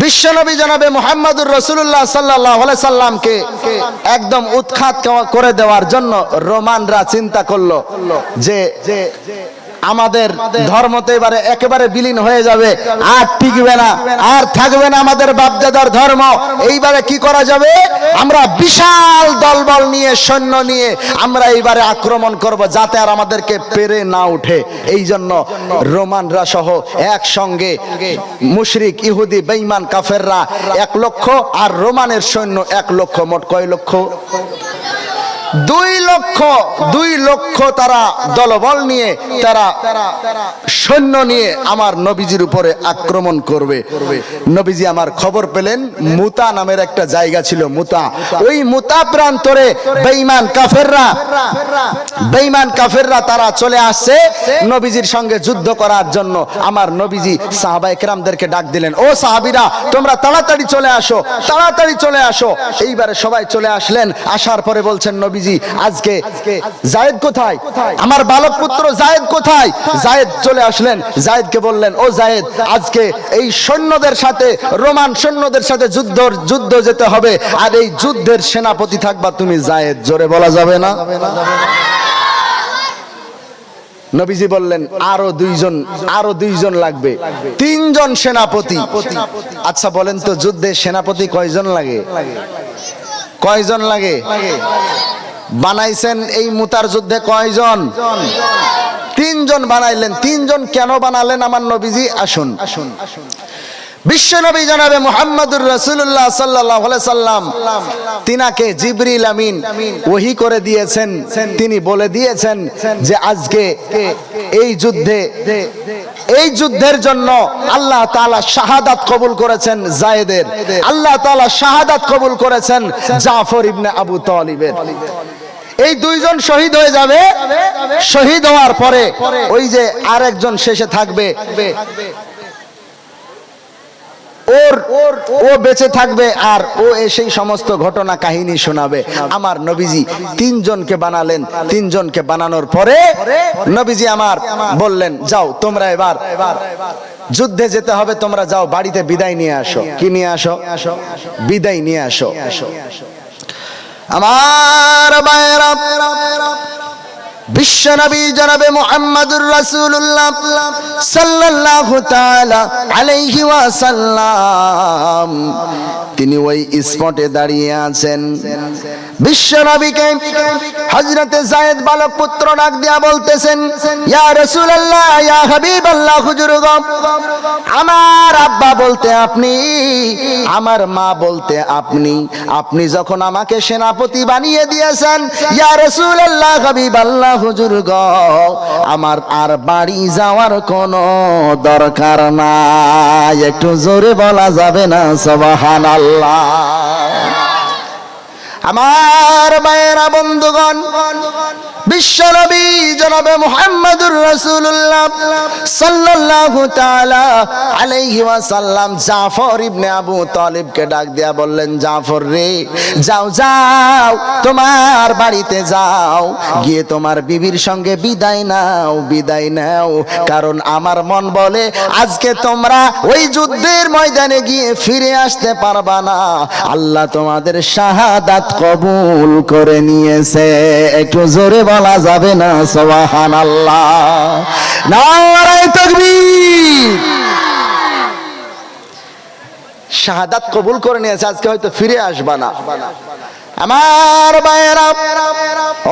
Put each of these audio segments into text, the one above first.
বিশ্বনবী জনাবে মোহাম্মদুর রসুল্লাহ সাল্লাহ সাল্লামকে একদম উৎখাত করে দেওয়ার জন্য রোমানরা চিন্তা করল যে আমাদের ধর্ম তো এবারে একেবারে বিলীন হয়ে যাবে। আর টিকবে না, আর থাকবে না আমাদের বাপদাদার ধর্ম। এইবারে কি করা যাবে? আমরা বিশাল দলবল নিয়ে, সৈন্য নিয়ে আমরা এইবারে আক্রমণ করব যাতে আর আমাদেরকে পেরে না উঠে এই জন্য রোমানরা সহ একসঙ্গে মুশরিক, ইহুদি, বেঈমান, কাফেররা এক লক্ষ আর রোমানের সৈন্য এক লক্ষ, মোট কয় লক্ষ? দুই লক্ষ দুই লক্ষ তারা দলবল নিয়ে, তারা সৈন্য নিয়ে আমার নবীজির উপরে আক্রমণ করবে। নবীজি আমার খবর পেলেন, মুতা নামের একটা জায়গা ছিল মুতা। ওই মুতা প্রান্তরে বেঈমান কাফেররা বেঈমান কাফেররা তারা চলে আসছে নবীজির সঙ্গে যুদ্ধ করার জন্য। আমার নবীজি সাহাবা একরামদেরকে ডাক দিলেন, ও সাহাবিরা, তোমরা তাড়াতাড়ি চলে আসো, তাড়াতাড়ি চলে আসো। এইবারে সবাই চলে আসলেন, আসার পরে বলছেন নবীজি আজকে জায়েদ কোথায়? আমার বালক পুত্র জায়েদ কোথায়? জায়েদ চলে আসলেন। জায়েদকে বললেন, ও জায়েদ, আজকে এই সৈন্যদের সাথে, রোমান সৈন্যদের সাথে যুদ্ধ যুদ্ধ যেতে হবে। আর এই যুদ্ধের সেনাপতি থাকবা তুমি জায়েদ। জোরে বলা যাবে না? নবীজি বললেন, আরও দুইজন আরও দুইজন লাগবে। তিনজন সেনাপতি। আচ্ছা বলেন তো, যুদ্ধে সেনাপতি কয়জন লাগে? কয়জন লাগে? বানাইছেন এই মুতার যুদ্ধে কয়জন? তিনজন বানাইলেন। তিনজন কেন বানালেন? আমার নবীজি, আসুন। আসুন বিশ্বনবী জানাবে মোহাম্মদুর রসুল্লাহ সাল্লাহ সাল্লাম। তিনাকে জিবরিল আমিন ওহি করে দিয়েছেন। তিনি বলে দিয়েছেন যে আজকে এই যুদ্ধে, এই যুদ্ধের জন্য আল্লাহ তাআলা শাহাদাত কবুল করেছেন জায়েদের। আল্লাহ তাআলা শাহাদাত কবুল করেছেন জাফর ইবনে আবু তালিবের। এই দুইজন শহীদ হয়ে যাবে। শহীদ হওয়ার পরে ওই যে আরেকজন শেষে থাকবে। ওর, ও বেঁচে থাকবে আর ও এসেই সমস্ত ঘটনা কাহিনী শোনাবে। আমার নবীজি তিনজনকে বানালেন। তিনজনকে বানানোর পরে নবীজি আমার বললেন, যাও, তোমরা এবার যুদ্ধে যেতে হবে। তোমরা যাও, বাড়িতে বিদায় নিয়ে আসো। কি নিয়ে আসো? বিদায় নিয়ে আসো আসো। আমার বায়রা বিশ্বনবী জনাবে মুহাম্মদুর রাসূলুল্লাহ সাল্লাল্লাহু তাআলা আলাইহি ওয়াসাল্লাম। তিনি ওই স্পটে দাঁড়িয়ে আছেন। বিশ্বনবীকে হযরতে যায়েদ বালক পুত্র ডাক দিয়া বলতেছেন, ইয়া রাসূলুল্লাহ, ইয়া হাবিবাল্লাহ, হুজুর গো, আমার আব্বা বলতে আপনি, আমার মা বলতে আপনি। আপনি যখন আমাকে সেনাপতি বানিয়ে দিয়েছেন, ইয়া রাসূলুল্লাহ, হাবিবাল্লাহ হুজুর গ, আমার আর বাড়ি যাওয়ার কোনো দরকার নাই। একটু জোরে বলা যাবে না, সুবহানাল্লাহ। আমার মায়েরা, বন্ধুগণ জনাবে জাফর ইবনে আবু ডাক দিয়া বললেন, জাফর রে, যাও যাও, তোমার বাড়িতে যাও, গিয়ে তোমার বিবির সঙ্গে বিদায় নাও বিদায় নাও, কারণ আমার মন বলে আজকে তোমরা ওই যুদ্ধের ময়দানে গিয়ে ফিরে আসতে পারবা না। আল্লাহ তোমাদের শাহাদাত কবুল করে নিয়েছে। একটু জোরে বলা যাবে না সবাহান আল্লাহ শাহাদাত কবুল করে নিয়েছে, আজকে হয়তো ফিরে আসবা না। আমার বাইরা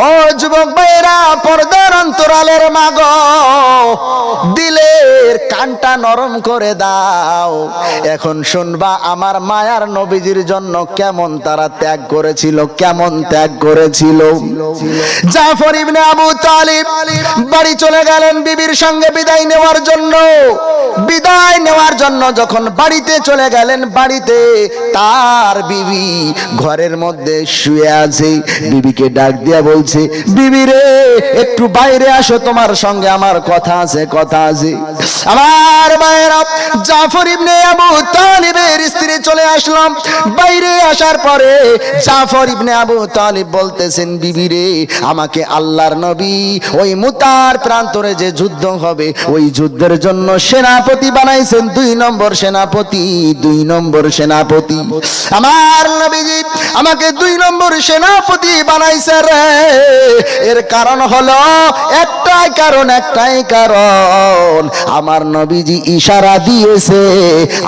ও যুবক বাইরা পর্দার অন্তরালের মাগ, দিলের কানটা নরম করে দাও। এখন শুনবা, আমার মায়ার নবীজির জন্য কেমন তারা ত্যাগ করেছিল, কেমন ত্যাগ করেছিল। জাফর ইবনে আবু তালিব বাড়ি চলে গেলেন বিবির সঙ্গে বিদায় নেওয়ার জন্য। বিদায় নেওয়ার জন্য যখন বাড়িতে চলে গেলেন, বাড়িতে তার বিবি ঘরের মধ্যে শুয়ে আছে। বিবিকে ডাক দিয়া বলছে, বিবি রে, একটু বাইরে আসো, তোমার সঙ্গে আমার কথা আছে কথা আছে। আমার জাফর ইবনে আবু তালিবের স্ত্রী চলে আসলাম। বাইরে আসার পরে জাফর ইবনে আবু তালিব বলতেছেন, বিবি রে, আমাকে আল্লাহর নবী ওই মুতার প্রান্তরে যে যুদ্ধ হবে, ওই যুদ্ধের জন্য সেনাপতি বানাইছেন। দুই নম্বর সেনাপতি, দুই নম্বর সেনাপতি। আমার নবীজি আমাকে দুই নম্বর সেনাপতি বানাইছে রে। এর কারণ হলো একটাই কারণ একটাই কারণ। আমার নবীজি ইশারা দিয়েছে,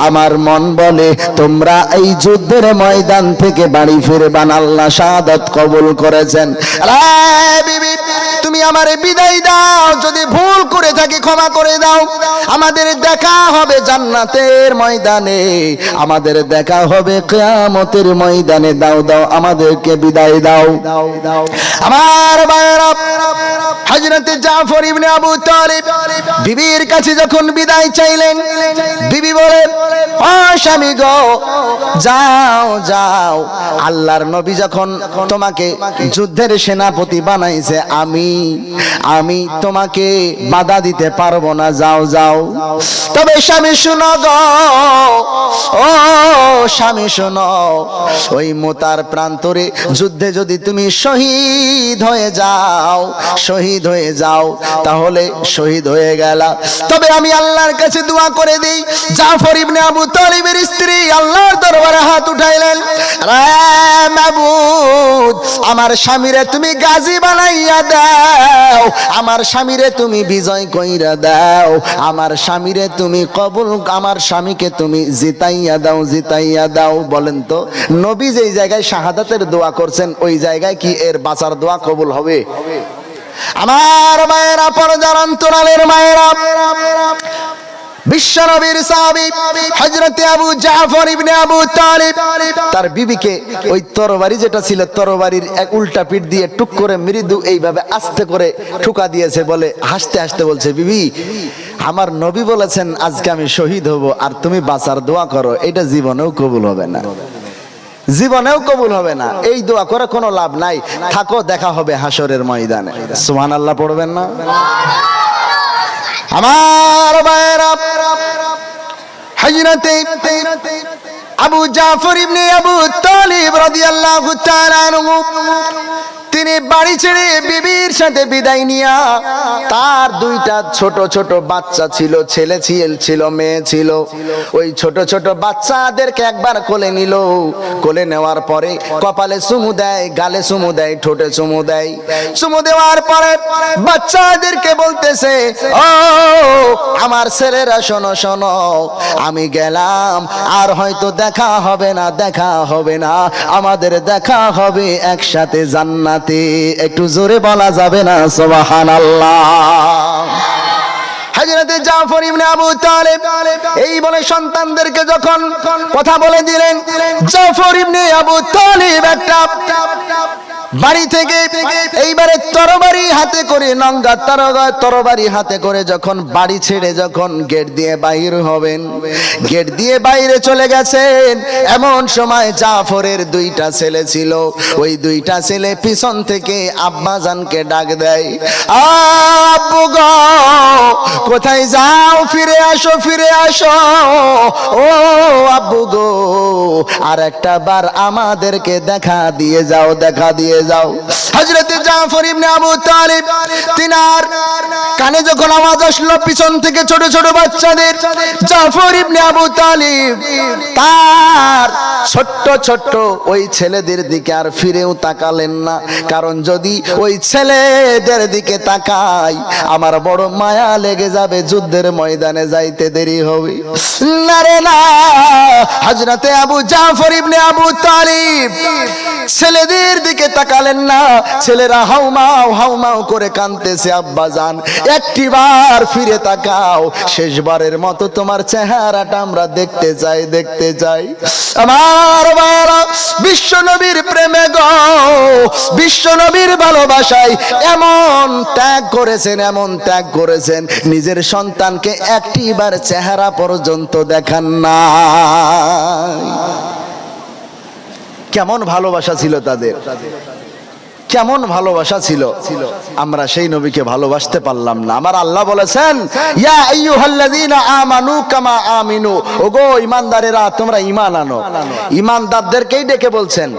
আমার মন বলে, তোমরা এই যুদ্ধের ময়দান থেকে বাড়ি ফিরে বান আল্লাহ শাহাদত কবুল করেছেন। তুমি আমারে বিদায় দাও। যদি ভুল করে থাকি ক্ষমা করে দাও। আমাদের দেখা হবে জান্নাতের ময়দানে। আমাদের দেখা হবে কিয়ামতের ময়দানে। দাও দাও আমাদেরকে বিদায় দাও। আমার ভাইয়েরা হযরতে জাফর ইবনে আবু তালিব বিবির কাছে যখন বিদায় চাইলেন, বিবি বলেন ও স্বামী গো, যাও যাও। আল্লাহর নবী যখন তোমাকে যুদ্ধের সেনাপতি বানাইছে, আমি আমি তোমাকে বাধা দিতে পারব না, যাও যাও। তবে স্বামী শুনো গো, ও স্বামী শোনো, ওই মোতার প্রান্তরে যুদ্ধে যদি তুমি শহীদ হয়ে যাও, শহীদ হয়ে যাও, তাহলে শহীদ হয়ে গেলা। তবে আমি আল্লাহর কাছে দোয়া করে দিই, জাফর ইবনে আবু তালিবের স্ত্রী আল্লাহর দরবারে হাত উঠাইলেন আমার স্বামীরে তুমি গাজী বানাইয়া দাও, আমার স্বামীরে তুমি বিজয় কইরা দাও, আমার স্বামীরে তুমি কবুল, আমার স্বামীকে তুমি জিতাইয়া দাও জিতাইয়া দাও। বলেন তো, নবী যেই জায়গায় শাহাদাতের দোয়া করছেন, ওই জায়গায় কি এর বাঁচার দোয়া কবুল হবে? আমার মায়েরা পর্দার অন্তরালের মায়েরা। বিশ্বনবীর আবু জাফর ইবনে আবু তালিব, তার বিবিকে ওই তরবারি যেটা ছিল, তরবারির এক উল্টা পিঠ দিয়ে টুক করে মৃদু এইভাবে আস্তে করে ঠুকা দিয়েছে বলে হাসতে হাসতে বলছে, বিবি, আমার নবী বলেছেন, আজকে আমি শহীদ হব আর তুমি বাঁচার দোয়া করো, এটা জীবনেও কবুল হবে না। জীবনেও কবুল হবে না। এই দোয়া করে কোনো লাভ নাই। থাকো, দেখা হবে হাসরের ময়দানে। সুমান আল্লাহ পড়বেন না? আমার আবু জাফর ইবনে আবু তালিব রাদিয়াল্লাহু তাআলা আনহু তিনি বাড়ি ছেড়ে বিবির সাথে বিদায় নিয়া, তার দুইটা ছোট ছোট বাচ্চা ছিল, ছেলে ছিল ছিল, মেয়ে ছিল। ওই ছোট ছোট বাচ্চাদেরকে একবার কোলে নিল। কোলে নেওয়ার পরে কপালে চুমু দেয়, গালে চুমু দেয়, ঠোঁটে চুমু দেয়। চুমু দেওয়ার পরে বাচ্চাদেরকে বলতেছে, ও, আমার ছেলেরা, শোনো শোনো, আমি গেলাম, আর হয়তো দেখা হবে না, দেখা হবে না। আমাদের দেখা হবে একসাথে জান্নাতে একটু জোরে বলা যাবে না, সুবহানাল্লাহ। আবু এই বলে সন্তানদেরকে যখন কথা বলে দিলেন, জাফর ইবনে আবু তালিব একটা বাড়ি থেকে এইবারে তরবারি হাতে করে নঙ্গা তরবারি হাতে করে যখন বাড়ি ছেড়ে যখন গেট দিয়ে বাইর হবেন, গেট দিয়ে বাইরে চলে গেছেন, এমন সময় জাফরের দুইটা ছেলে ছিল। ওই দুইটা ছেলে পিছন থেকে আব্বা জানকে ডাক দেয় আব্বু গো, কোথায় যাও? ফিরে আসো ফিরে আসো। ও, আব্বু গো আর একটা বার আমাদেরকে দেখা দিয়ে যাও, দেখা দিয়ে যাও। হযরতে জাফর ইবনে আবু তালিব, তিনার কানে যখন আওয়াজ আসলো পিছন থেকে ছোট ছোট বাচ্চাদের, জাফর ইবনে আবু তালিব তার ছোট্ট ছোট্ট ওই ছেলেদের দিকে আর ফিরেও তাকালেন না। কারণ যদি ওই ছেলেদের দিকে তাকাই, আমার বড় মায়া লেগে যাবে, যুদ্ধের ময়দানে যাইতে দেরি হবে। না রে না হজরতে আবু জাফর ইবনে আবু তালিব ছেলেদের দিকে তাকালেন না। ছেলেরা হাউমাও হাউমাও করে কানতেছে আব্বা জান একটিবার ফিরে তাকাও। শেষবারের মতো তোমার চেহারাটা আমরা দেখতে চাই দেখতে চাই। আমার বাবা বিশ্ব নবীর প্রেমে গো, বিশ্ব নবীর ভালোবাসায় এমন ত্যাগ করেছেন, এমন ত্যাগ করেছেন, নিজের সন্তানকে একটিবার চেহারা পর্যন্ত দেখান না কেমন ভালোবাসা ছিল তাদের। কেমন ভালোবাসা ছিল? আমরা সেই নবীকে ভালোবাসতে পারলাম না। আমার আল্লাহ বলেছেন, ইয়া আইয়ুহাল্লাযীনা আমানু কামা আমিনু। ওগো ঈমানদারেরা তোমরা ঈমান আনো। ঈমানদারদেরকেই ডেকে বলছেন।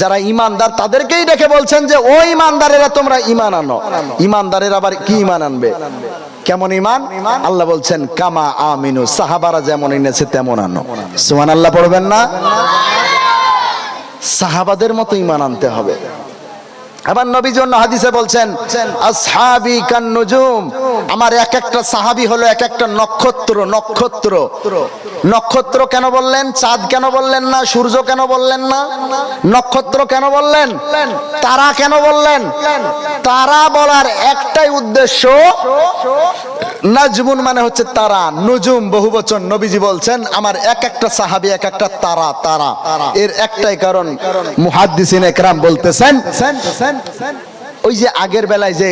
যারা ইমানদার তাদেরকেই ডেকে বলছেন যে, ও ইমানদারেরা তোমরা ইমান আনো। ইমানদারের আবার কি ইমান আনবে? কেমন ইমান আল্লাহ বলছেন, কামা আমিনু। সাহাবারা যেমন এনেছে, তেমন আনো। সুমান আল্লাহ পড়বেন না? সাহাবাদের মতো ইমান আনতে হবে। আবার নবী জন্য হাদিসে বলছেন আসহাবি কান নুজুম আমার এক একটা সাহাবী হলো এক একটা নক্ষত্র নক্ষত্র। নক্ষত্র। কেন বললেন? চাঁদ কেন বললেন না? সূর্য কেন বললেন না? নক্ষত্র কেন বললেন? তারা কেন বললেন? তারা বলার একটাই উদ্দেশ্য নাজমুন মানে হচ্ছে তারা। নুজুম বহুবচন নবীজি বলছেন আমার এক একটা সাহাবি এক একটা তারা। তারা। এর একটাই কারণ মুহাদ্দিসিন একরাম বলতেছেন ওই যে আগের বেলায় যে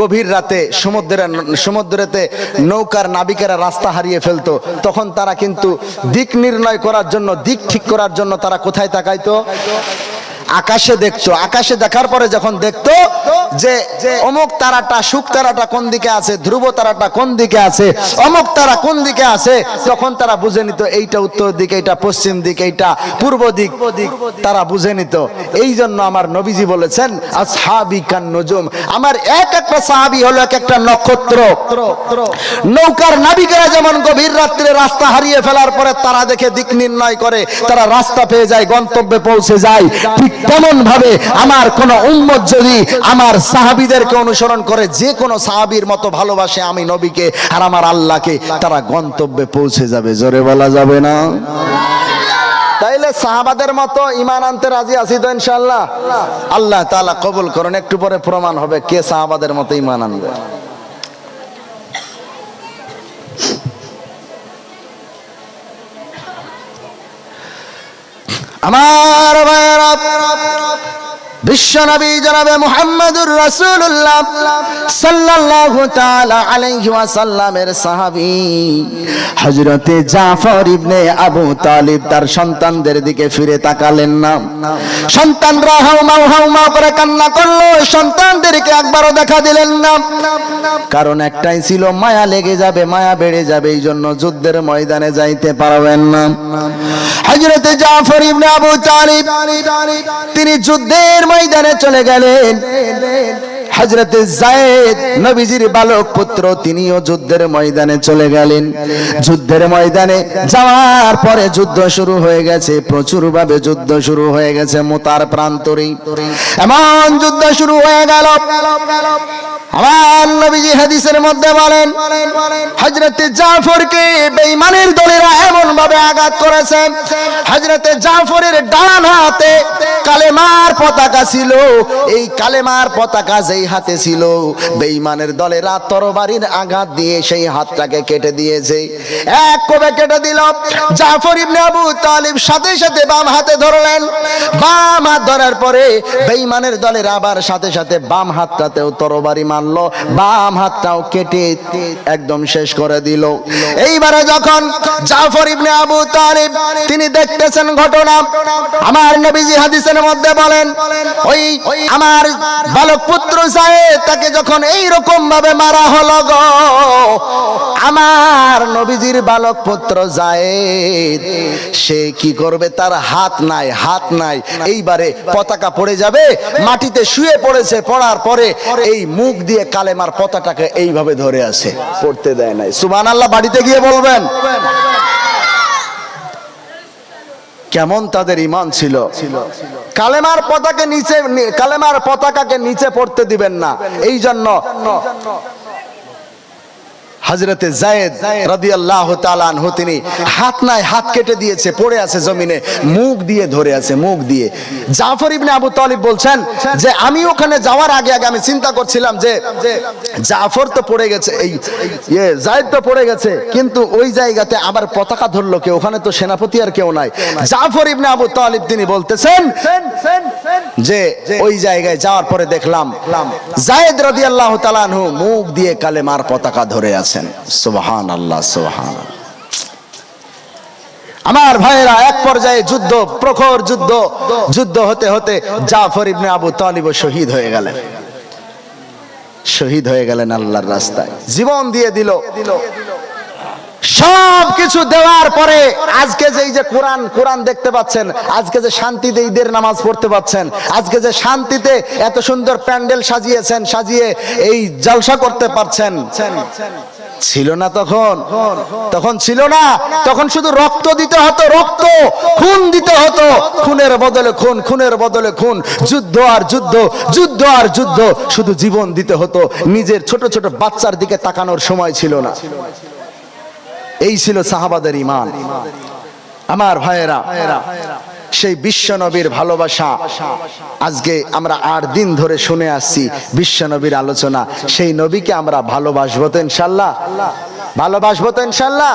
গভীর রাতে সমুদ্রের, সমুদ্রেতে নৌকার নাবিকেরা রাস্তা হারিয়ে ফেলতো, তখন তারা কিন্তু দিক নির্ণয় করার জন্য, দিক ঠিক করার জন্য তারা কোথায় তাকাইতো? আকাশে দেখতো। আকাশে দেখার পরে যখন দেখতো যে অমুক তারাটা সুখ তারাটা কোন দিকে আছে, ধ্রুব তারাটা কোন দিকে আছে, অমুক তারা কোন দিকে আছে, তখন তারা বুঝে নিত এইটা উত্তর দিক, এইটা পশ্চিম দিক, এইটা পূর্ব দিক, তারা বুঝে নিত। এই জন্য আমার নবীজি বলেছেন, আসহাবি কান নজুম। আমার এক একটা সাহাবি হলো এক একটা নক্ষত্র। নৌকার নাবিকেরা যেমন গভীর রাত্রে রাস্তা হারিয়ে ফেলার পরে তারা দেখে দিক নির্ণয় করে, তারা রাস্তা পেয়ে যায়, গন্তব্যে পৌঁছে যায়। ঠিক তেমন ভাবে আমার কোন উম্মত যদি আমার সাহাবিদেরকে অনুসরণ করে, যে কোনো সাহাবীর মতো ভালোবাসে আমি নবীকে আর আমার আল্লাহকে, তারা গন্তব্যে পৌঁছে যাবে। জোরে বলা যাবে না? তাইলে সাহাবাদের মতো ইমান আনতে রাজি আছি তো ইনশাল্লাহ আল্লাহ তাআলা কবুল করুন, একটু পরে প্রমাণ হবে কে সাহাবাদের মতো ইমান আনবে। আমার বিশ্বনবী জনাবে মুহাম্মদুর রাসূলুল্লাহ সাল্লাল্লাহু তাআলা আলাইহি ওয়াসাল্লামের সাহাবী। হযরতে জাফর ইবনে আবু তালিব তার সন্তানদের দিকে ফিরে তাকালেন না। সন্তানরা করে কান্না করল সন্তানদেরকে একবারও দেখা দিলেন না। কারণ একটাই ছিল, মায়া লেগে যাবে, মায়া বেড়ে যাবে, এই জন্য যুদ্ধের ময়দানে যাইতে পারবেন না। হযরতে জাফর ইবনে আবু তালিব, তিনি যুদ্ধের ময়দানে চলে গেলেন। হজরতে জায়েদ নবীজির বালক পুত্র তিনিও যুদ্ধের ময়দানে চলে গেলেন। যুদ্ধের ময়দানে যাওয়ার পরে যুদ্ধ শুরু হয়ে গেছে প্রচুর ভাবে যুদ্ধ শুরু হয়ে গেছে মোতার প্রান্তরে এমন যুদ্ধ শুরু হয়ে গেল। আমার নবীজি হাদিসের মধ্যে বলেন হজরতে জাফরকে বেঈমানের দলেরা এমন ভাবে আঘাত করেছে। হজরতে জাফরের ডান হাতে কালেমার পতাকা ছিল। এই কালেমার পতাকা যেই হাতে ছিল বেঈমানের দলেরা তরবারির আঘাত দিয়ে সেই হাতটাকে কেটে দিয়েছে। এক কবে কেটে দিল। জাফর ইবনে আবু তালিব সাথে সাথে বাম হাতে ধরলেন। বাম হাত ধরার পরে বেঈমানের দলের আবার সাথে সাথে বাম হাতটাতেও তরবারি মারলো। বাম হাতটাও কেটে একদম শেষ করে দিল। এইবারে যখন জাফর ইবনে আবু তালিব, তিনি দেখতেছেন ঘটনা, আমার নবীজি হাদিসের মধ্যে বলেন, ওই আমার বালক পুত্র সাহেব তাকে যখন এই রকম ভাবে মারা হলো গো, আমার নবীজির বালক পুত্র জায়েদ, সে কি করবে? তার হাত নাই হাত নাই। এইবারে পতাকা পড়ে যাবে, মাটিতে শুয়ে পড়েছে, পড়ার পরে এই মুখ দিয়ে কালেমার পতাকাকে এইভাবে ধরে আছে। পড়তে দেয় নাই। সুবান আল্লাহ বাড়িতে গিয়ে বলবেন। কেমন তাদের ইমান ছিল। কালেমার পতাকে নিচে কালেমার পতাকাকে নিচে পড়তে দিবেন না। এই জন্য হজরতে জায়েদ রাদিয়াল্লাহু তাআলা আনহু, তিনি হাত নাই হাত কেটে দিয়েছে, পড়ে আছে জমিনে, মুখ দিয়ে ধরে আছে, মুখ দিয়ে। জাফর ইবনে আবু তালিব বলছেন যে, আমি ওখানে যাওয়ার আগে আগে আমি চিন্তা করছিলাম যে, জাফর তো পড়ে গেছে, এই ইয়ে জায়েদ তো পড়ে গেছে, কিন্তু ওই জায়গাতে আবার পতাকা ধরলো কে ওখানে তো সেনাপতি আর কেউ নাই। জাফর ইবনে আবু তালিব তিনি বলতেছেন যে, ওই জায়গায় যাওয়ার পরে দেখলাম জায়েদ রাদিয়াল্লাহু তাআলা আনহু মুখ দিয়ে কালেমার পতাকা ধরে আছেন সুবহান আল্লাহ সুবহান আমার ভাইয়েরা, এক পর্যায়ে যুদ্ধ, প্রখর যুদ্ধ যুদ্ধ হতে হতে জাফর ইবনে আবু তালিব শহীদ হয়ে গেলেন। শহীদ হয়ে গেলেন আল্লাহর রাস্তায়। জীবন দিয়ে দিল। সব কিছু দেওয়ার পরে আজকে যে এই যে কোরআন কোরআন দেখতে পাচ্ছেন, আজকে যে শান্তিতে ঈদের নামাজ পড়তে পাচ্ছেন, আজকে যে শান্তিতে এত সুন্দর প্যান্ডেল সাজিয়েছেন, সাজিয়ে এই জলসা করতে পারছেন ছিল না তখন। তখন ছিল না। তখন শুধু রক্ত দিতে হতো, রক্ত। খুন দিতে হতো। খুনের বদলে খুন, খুনের বদলে খুন। যুদ্ধ আর যুদ্ধ যুদ্ধ আর যুদ্ধ। শুধু জীবন দিতে হতো। নিজের ছোট ছোট বাচ্চার দিকে তাকানোর সময় ছিল না। এই ছিল সাহাবাদের ইমান। আমার ভাইয়েরা সেই বিশ্বনবীর ভালোবাসা। আজকে আমরা আট দিন ধরে শুনে আসছি বিশ্বনবীর আলোচনা। সেই নবীকে আমরা ভালোবাসবো তো ইনশাল্লাহ? ভালোবাসবো তো ইনশাল্লাহ?